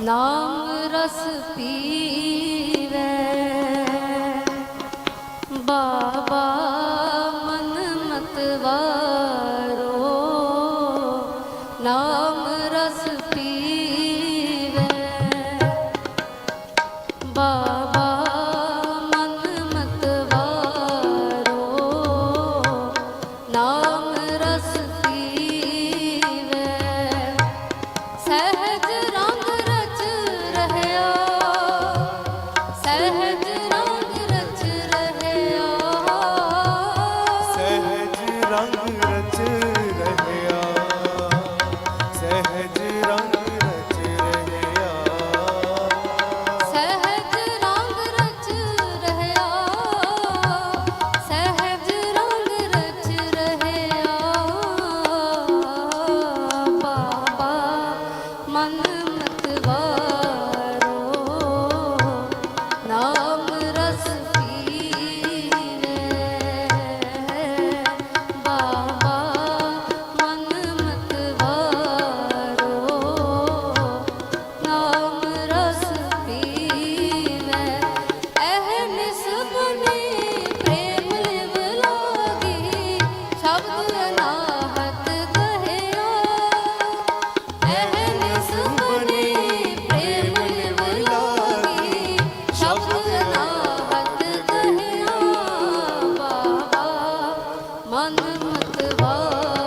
ਨਾਮ ਰਸ ਪੀਵੇ। ਬਾਬਾ ਮਨ ਮਤਵਾ ਸਹਿਜ ਮਤਵਾ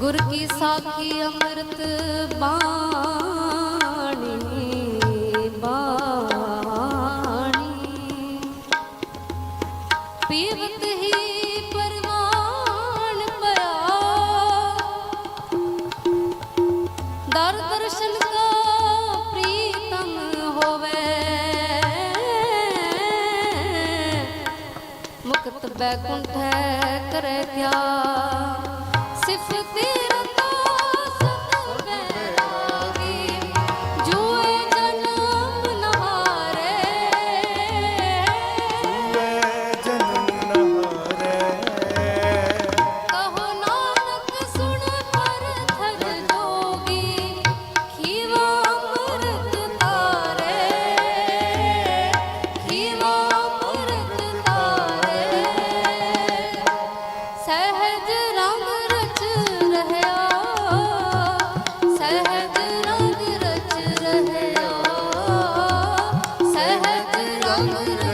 ਗੁਰ ਕੀ ਸਾਖੀ ਅੰਮ੍ਰਿਤ ਬਾਣੀ ਬਾਣੀ। ਪੀਵਤ ਹੀ ਪਰਵਾਨ ਪਿਆ ਦਰ ਦਰਸ਼ਨ ਕਾ ਪ੍ਰੀਤਮ ਹੋਵੇ। ਮੁਕਤ ਬੈਕੁੰਠ ਕਰੇ ਧਿਆਨ ਸਿਫਤੀ Hallelujah.